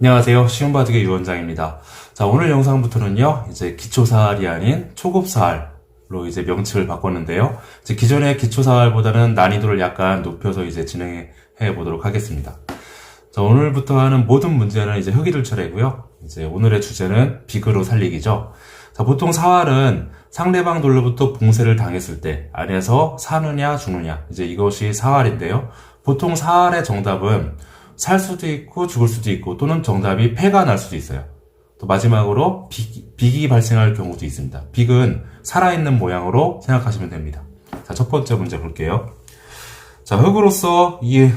안녕하세요. 시험바둑의 유원장입니다. 자, 오늘 영상부터는요, 이제 기초사활이 아닌 초급사활로 이제 명칭을 바꿨는데요. 이제 기존의 기초사활보다는 난이도를 약간 높여서 이제 진행해 보도록 하겠습니다. 자, 오늘부터 하는 모든 문제는 이제 흑이를 차례고요. 이제 오늘의 주제는 비그로 살리기죠. 자, 보통 사활은 상대방 돌로부터 봉쇄를 당했을 때 안에서 사느냐 죽느냐 이제 이것이 사활인데요. 보통 사활의 정답은 살 수도 있고 죽을 수도 있고 또는 정답이 패가 날 수도 있어요. 또 마지막으로 빅, 빅이 발생할 경우도 있습니다. 빅은 살아있는 모양으로 생각하시면 됩니다. 자, 첫 번째 문제 볼게요. 자, 흙으로서 이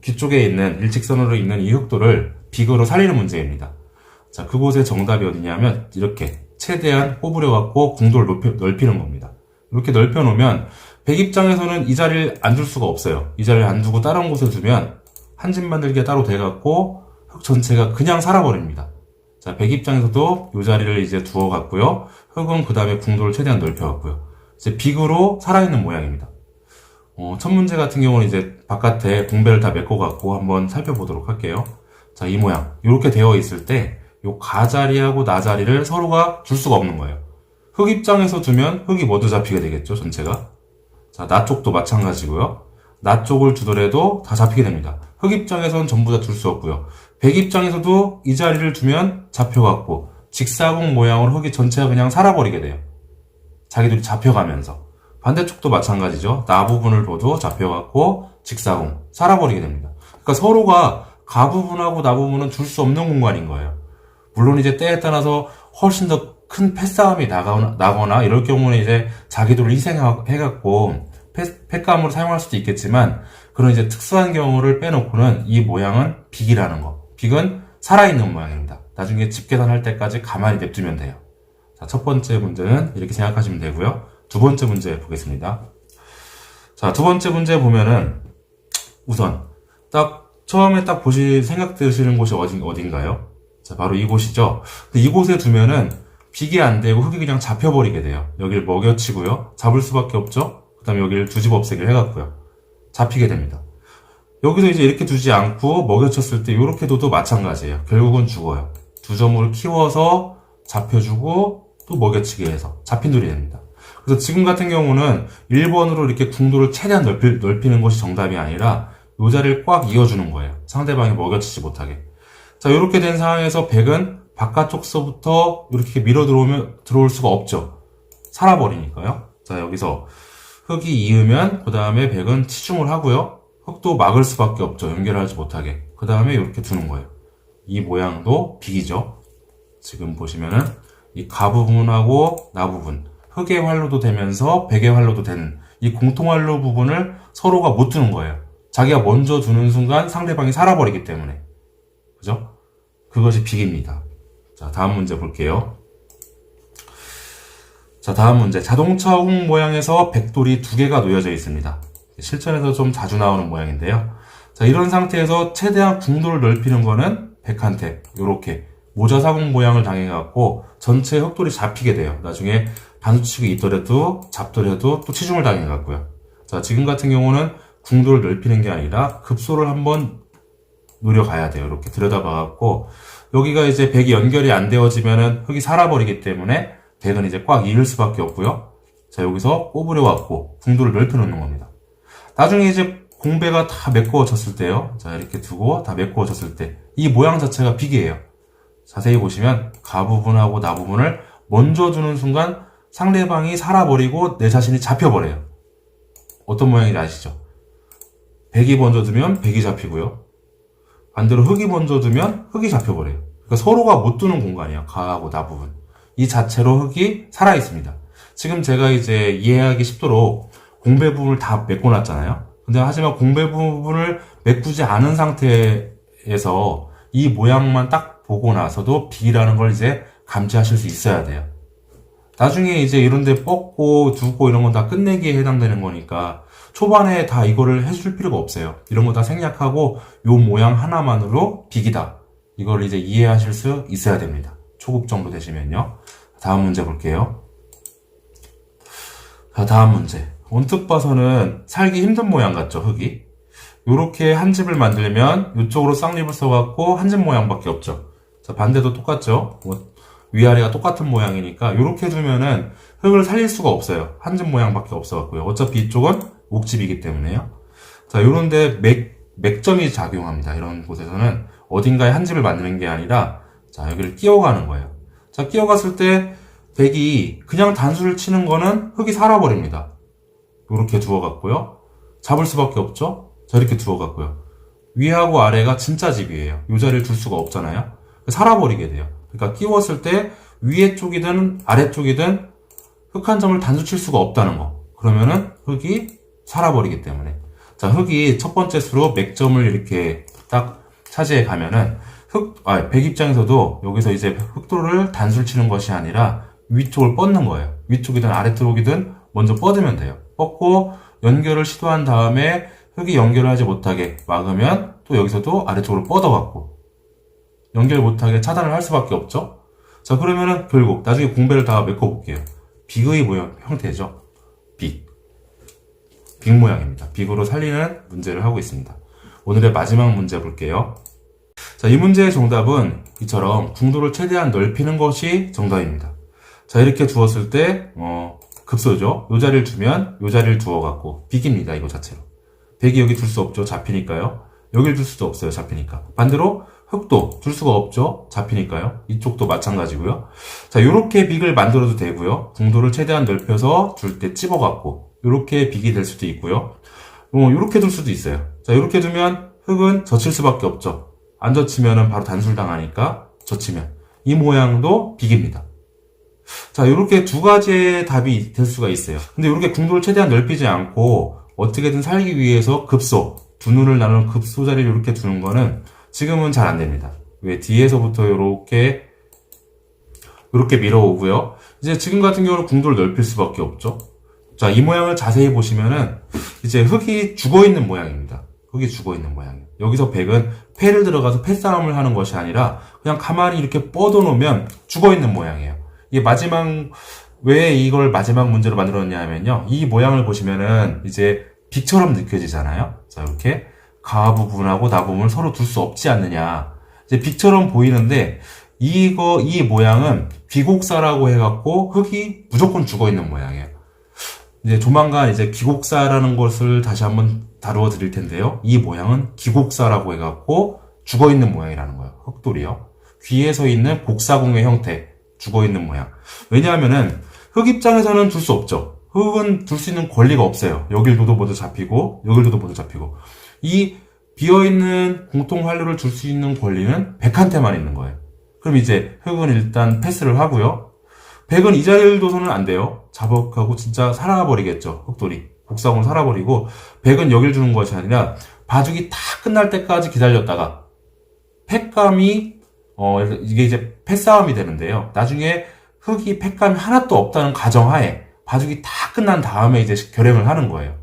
뒤쪽에 있는 일직선으로 있는 이 흑도를 빅으로 살리는 문제입니다. 자, 그곳의 정답이 어디냐면 이렇게 최대한 꼬부려 갖고 궁도를 높여, 넓히 는 겁니다. 이렇게 넓혀 놓으면 백 입장에서는 이 자리를 안둘 수가 없어요. 이 자리를 안 두고 다른 곳에 두면 한 집 만들기가 따로 돼 갖고 흙 전체가 그냥 살아버립니다. 자, 백 입장에서도 이 자리를 이제 두어 갖고요. 흙은 그 다음에 궁도를 최대한 넓혀 갖고요. 이제 빅으로 살아있는 모양입니다. 어, 첫 문제 같은 경우는 이제 바깥에 공배를 다 메꿔 갖고 한번 살펴보도록 할게요. 자, 이 모양. 이렇게 되어 있을 때, 요 가자리하고 나자리를 서로가 줄 수가 없는 거예요. 흙 입장에서 두면 흙이 모두 잡히게 되겠죠, 전체가. 자, 나 쪽도 마찬가지고요. 나 쪽을 두더라도 다 잡히게 됩니다. 흙 입장에서는 전부 다 둘 수 없고요. 백 입장에서도 이 자리를 두면 잡혀갖고 직사공 모양으로 흙이 전체가 그냥 살아버리게 돼요. 자기들이 잡혀가면서. 반대쪽도 마찬가지죠. 나 부분을 둬도 잡혀갖고 직사공 살아버리게 됩니다. 그러니까 서로가 가 부분하고 나 부분은 둘 수 없는 공간인 거예요. 물론 이제 때에 따라서 훨씬 더 큰 패싸움이 나거나, 나거나 이럴 경우는 이제 자기들을 희생해갖고 패, 패감으로 사용할 수도 있겠지만 그런 이제 특수한 경우를 빼놓고는 이 모양은 빅이라는 거. 빅은 살아있는 모양입니다. 나중에 집계산 할 때까지 가만히 냅두면 돼요. 자, 첫 번째 문제는 이렇게 생각하시면 되고요. 두 번째 문제 보겠습니다. 자, 두 번째 문제 보면은 우선 딱 처음에 딱 보시 생각 드시는 곳이 어딘, 어딘가요? 자, 바로 이곳이죠. 이곳에 두면은 빅이 안 되고 흙이 그냥 잡혀버리게 돼요. 여기를 먹여치고요. 잡을 수밖에 없죠. 그 다음에 여기를 두집 없애기를 해갖고요. 잡히게 됩니다. 여기서 이제 이렇게 두지 않고 먹여쳤을 때 이렇게 둬도 마찬가지예요. 결국은 죽어요. 두 점을 키워서 잡혀주고 또 먹여치게 해서 잡힌 돌이 됩니다. 그래서 지금 같은 경우는 1번으로 이렇게 궁도를 최대한 넓히, 넓히는 것이 정답이 아니라 이 자리를 꽉 이어주는 거예요. 상대방이 먹여치지 못하게. 자, 이렇게 된 상황에서 백은 바깥쪽서부터 이렇게 밀어 들어오면 들어올 수가 없죠. 살아버리니까요. 자, 여기서 흙이 이으면 그 다음에 백은 치중을 하고요. 흙도 막을 수밖에 없죠. 연결하지 못하게. 그 다음에 이렇게 두는 거예요. 이 모양도 빅이죠. 지금 보시면은 이 가 부분하고 나 부분 흙의 활로도 되면서 백의 활로도 되는 이 공통 활로 부분을 서로가 못 두는 거예요. 자기가 먼저 두는 순간 상대방이 살아버리기 때문에. 그죠? 그것이 빅입니다. 자, 다음 문제 볼게요. 자, 다음 문제. 자동차 홍 모양에서 백돌이 두 개가 놓여져 있습니다. 실전에서 좀 자주 나오는 모양인데요. 자, 이런 상태에서 최대한 궁도를 넓히는 거는 백한테 이렇게 모자 사공 모양을 당해갖고 전체 흑돌이 잡히게 돼요. 나중에 반수치기 있더라도 잡더라도 또 치중을 당해갖고요. 자, 지금 같은 경우는 궁도를 넓히는 게 아니라 급소를 한번 노려가야 돼요. 이렇게 들여다봐갖고 여기가 이제 백이 연결이 안 되어지면은 흙이 살아버리기 때문에 백은 이제 꽉 이을 수밖에 없고요. 자, 여기서 꼬부려갖고 궁도를 넓혀놓는 겁니다. 나중에 이제 공배가 다 메꿔졌을 때요. 자, 이렇게 두고 다 메꿔졌을 때 이 모양 자체가 빅이에요. 자세히 보시면 가 부분하고 나 부분을 먼저 두는 순간 상대방이 살아버리고 내 자신이 잡혀버려요. 어떤 모양인지 아시죠? 백이 먼저 두면 백이 잡히고요. 반대로 흙이 먼저 두면 흙이 잡혀버려요. 그러니까 서로가 못 두는 공간이에요. 가하고 나 부분. 이 자체로 흙이 살아 있습니다. 지금 제가 이제 이해하기 쉽도록 공배 부분을 다 메꿔놨잖아요. 근데 하지만 공배 부분을 메꾸지 않은 상태에서 이 모양만 딱 보고 나서도 B라는 걸 이제 감지하실 수 있어야 돼요. 나중에 이제 이런데 뻗고 두고 이런 건 다 끝내기에 해당되는 거니까 초반에 다 이거를 해줄 필요가 없어요. 이런 거 다 생략하고 요 모양 하나만으로 빅이다. 이걸 이제 이해하실 수 있어야 됩니다. 초급 정도 되시면요. 다음 문제 볼게요. 자, 다음 문제. 언뜻 봐서는 살기 힘든 모양 같죠, 흙이? 요렇게 한 집을 만들면 이쪽으로 쌍립을 써갖고 한 집 모양밖에 없죠. 자, 반대도 똑같죠. 뭐, 위아래가 똑같은 모양이니까 요렇게 두면은 흙을 살릴 수가 없어요. 한 집 모양밖에 없어갖고요. 어차피 이쪽은 옥집이기 때문에요. 자, 요런데 맥, 맥점이 작용합니다. 이런 곳에서는 어딘가에 한 집을 만드는 게 아니라 자, 여기를 끼워가는 거예요. 자, 끼워갔을 때 백이 그냥 단수를 치는 거는 흙이 살아버립니다. 요렇게 두어갔고요. 잡을 수밖에 없죠? 자, 이렇게 두어갔고요. 위하고 아래가 진짜 집이에요. 요 자리를 둘 수가 없잖아요. 살아버리게 돼요. 그러니까 끼웠을 때 위에 쪽이든 아래 쪽이든 흙 한 점을 단수 칠 수가 없다는 거. 그러면은 흙이 살아버리기 때문에. 자, 흙이 첫 번째 수로 맥점을 이렇게 딱 차지해 가면은 흙, 아, 백 입장에서도 여기서 이제 흙도를 단수를 치는 것이 아니라 위쪽을 뻗는 거예요. 위쪽이든 아래쪽이든 먼저 뻗으면 돼요. 뻗고 연결을 시도한 다음에 흙이 연결을 하지 못하게 막으면 또 여기서도 아래쪽으로 뻗어갖고 연결 못하게 차단을 할 수밖에 없죠. 자 그러면은 결국 나중에 공배를 다 메꿔볼게요. 빅의 모양 형태죠. 빅. 빅 모양입니다. 빅으로 살리는 문제를 하고 있습니다. 오늘의 마지막 문제 볼게요. 자, 이 문제의 정답은 이처럼 궁도를 최대한 넓히는 것이 정답입니다. 자, 이렇게 두었을 때, 어, 급소죠. 요 자리를 두면 요 자리를 두어갖고 빅입니다. 이거 자체로. 백이 여기 둘 수 없죠. 잡히니까요. 여길 둘 수도 없어요. 잡히니까. 반대로 흙도 둘 수가 없죠. 잡히니까요. 이쪽도 마찬가지고요. 자, 요렇게 빅을 만들어도 되고요. 궁도를 최대한 넓혀서 둘 때 찝어갖고 요렇게 빅이 될 수도 있고요. 어, 요렇게 둘 수도 있어요. 자, 요렇게 두면 흙은 젖힐 수밖에 없죠. 안 젖히면은 바로 단술당하니까 젖히면 이 모양도 빅입니다. 자, 이렇게 두 가지의 답이 될 수가 있어요. 근데 이렇게 궁도를 최대한 넓히지 않고 어떻게든 살기 위해서 급소, 두 눈을 나누는 급소 자리를 이렇게 두는 거는 지금은 잘 안 됩니다. 왜? 뒤에서부터 이렇게, 이렇게 밀어오고요. 이제 지금 같은 경우는 궁도를 넓힐 수밖에 없죠. 자, 이 모양을 자세히 보시면은 이제 흙이 죽어 있는 모양입니다. 흙이 죽어 있는 모양이에요. 여기서 백은 패를 들어가서 패싸움을 하는 것이 아니라 그냥 가만히 이렇게 뻗어 놓으면 죽어 있는 모양이에요. 이게 마지막 왜 이걸 마지막 문제로 만들었냐면요. 이 모양을 보시면은 이제 빅처럼 느껴지잖아요. 자 이렇게 가 부분하고 나 부분을 서로 둘 수 없지 않느냐. 이제 빅처럼 보이는데 이거 이 모양은 귀곡사라고 해갖고 흙이 무조건 죽어 있는 모양이에요. 이제 조만간 이제 기곡사라는 것을 다시 한번 다루어 드릴 텐데요. 이 모양은 기곡사라고 해갖고 죽어 있는 모양이라는 거예요. 흙돌이요. 귀에 서 있는 곡사공의 형태. 죽어 있는 모양. 왜냐하면은 흙 입장에서는 둘 수 없죠. 흙은 둘 수 있는 권리가 없어요. 여길 둬도 모두 잡히고 여길 둬도 모두 잡히고 이 비어 있는 공통 활류를 줄 수 있는 권리는 백한테만 있는 거예요. 그럼 이제 흙은 일단 패스를 하고요. 백은 이 자리를 둬서는 안 돼요. 자복하고 진짜 살아버리겠죠. 흙돌이 곡사공을 살아버리고 백은 여길 주는 것이 아니라 봐주기 다 끝날 때까지 기다렸다가 팩감이 어, 이게 이제 패싸움이 되는데요. 나중에 흙이 팩감이 하나도 없다는 가정하에 바둑이 다 끝난 다음에 이제 결행을 하는 거예요.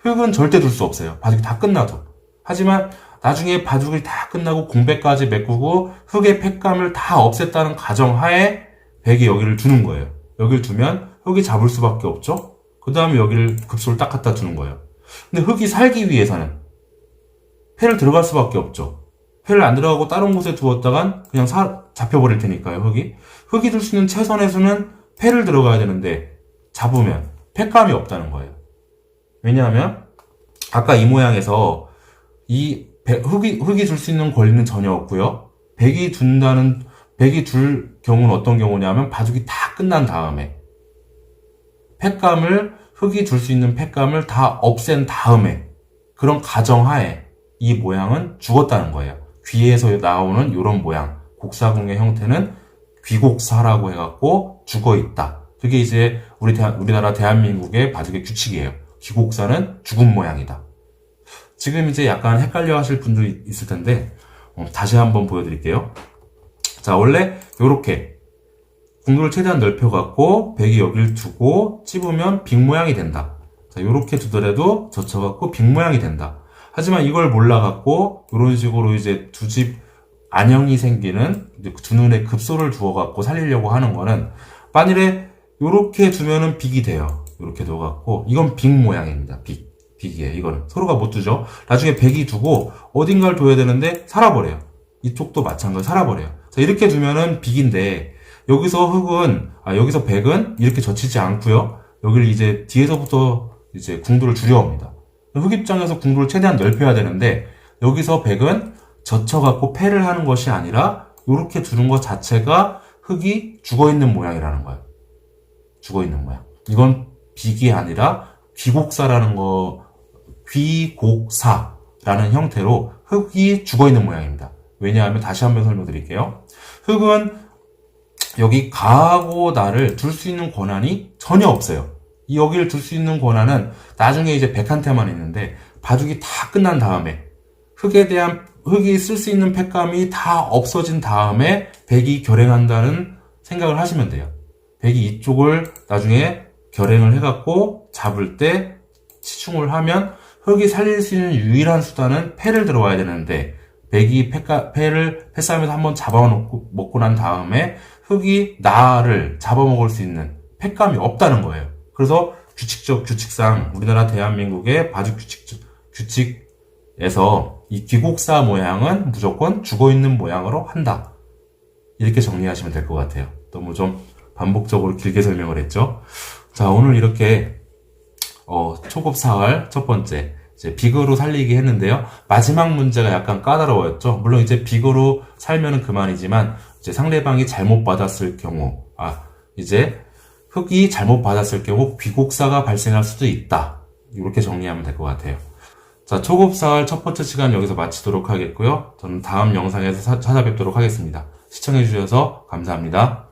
흙은 절대 둘 수 없어요. 바둑이 다 끝나도. 하지만 나중에 바둑이 다 끝나고 공백까지 메꾸고 흙의 팩감을 다 없앴다는 가정하에 백이 여기를 두는 거예요. 여기를 두면 흙이 잡을 수밖에 없죠? 그 다음에 여기를 급소를 딱 갖다 두는 거예요. 근데 흙이 살기 위해서는 패를 들어갈 수밖에 없죠. 회를 안 들어가고 다른 곳에 두었다간 그냥 사, 잡혀버릴 테니까요, 흙이. 흙이 들 수 있는 최선의 수는 회를 들어가야 되는데 잡으면 팩감이 없다는 거예요. 왜냐하면 아까 이 모양에서 이 배, 흙이, 흙이 줄 수 있는 권리는 전혀 없고요. 백이 둔다는, 백이 둘 경우는 어떤 경우냐면 바둑이 다 끝난 다음에 팩감을, 흙이 줄 수 있는 팩감을 다 없앤 다음에 그런 가정하에 이 모양은 죽었다는 거예요. 귀에서 나오는 이런 모양, 곡사공의 형태는 귀곡사라고 해갖고 죽어 있다. 그게 이제 우리 대, 우리나라 대한민국의 바둑의 규칙이에요. 귀곡사는 죽은 모양이다. 지금 이제 약간 헷갈려 하실 분도 있을 텐데, 어, 다시 한번 보여드릴게요. 자, 원래 이렇게 궁도를 최대한 넓혀갖고 백이 여기를 두고 찝으면 빅 모양이 된다. 자, 이렇게 두더라도 젖혀갖고 빅 모양이 된다. 하지만 이걸 몰라갖고 이런 식으로 이제 두 집 안형이 생기는 두 눈에 급소를 두어갖고 살리려고 하는 거는 만일에 이렇게 두면은 빅이 돼요. 이렇게 둬갖고 이건 빅 모양입니다. 빅 빅이에요. 이거는 서로가 못 두죠. 나중에 백이 두고 어딘가를 둬야 되는데 살아버려요. 이쪽도 마찬가지 살아버려요. 자 이렇게 두면은 빅인데 여기서 흑은 아 여기서 백은 이렇게 젖히지 않고요. 여기를 이제 뒤에서부터 이제 궁도를 줄여옵니다. 흑 입장에서 궁도를 최대한 넓혀야 되는데 여기서 백은 젖혀갖고 패를 하는 것이 아니라 이렇게 두는 것 자체가 흑이 죽어 있는 모양이라는 거예요. 죽어 있는 모양. 이건 빅이 아니라 귀곡사라는 거, 귀곡사라는 형태로 흑이 죽어 있는 모양입니다. 왜냐하면 다시 한번 설명드릴게요. 흑은 여기 가하고 나를 둘 수 있는 권한이 전혀 없어요. 이 여기를 둘 수 있는 권한은 나중에 이제 백한테만 있는데 바둑이 다 끝난 다음에 흑에 대한 흑이 쓸 수 있는 팩감이 다 없어진 다음에 백이 결행한다는 생각을 하시면 돼요. 백이 이쪽을 나중에 결행을 해갖고 잡을 때 치충을 하면 흑이 살릴 수 있는 유일한 수단은 패를 들어와야 되는데 백이 패가, 패를 패싸움에서 한번 잡아먹고 먹고 난 다음에 흑이 나를 잡아먹을 수 있는 패감이 없다는 거예요. 그래서 규칙적 규칙상 우리나라 대한민국의 바둑 규칙 규칙에서 이 귀곡사 모양은 무조건 죽어 있는 모양으로 한다. 이렇게 정리하시면 될 것 같아요. 너무 좀 반복적으로 길게 설명을 했죠. 자, 오늘 이렇게 어, 초급 사활 첫 번째 이제 빅으로 살리기 했는데요. 마지막 문제가 약간 까다로웠죠. 물론 이제 빅으로 살면은 그만이지만 이제 상대방이 잘못 받았을 경우, 아 이제 흑이 잘못 받았을 경우 귀곡사가 발생할 수도 있다. 이렇게 정리하면 될 것 같아요. 자, 초급 사활 첫 번째 시간 여기서 마치도록 하겠고요. 저는 다음 영상에서 사- 찾아뵙도록 하겠습니다. 시청해주셔서 감사합니다.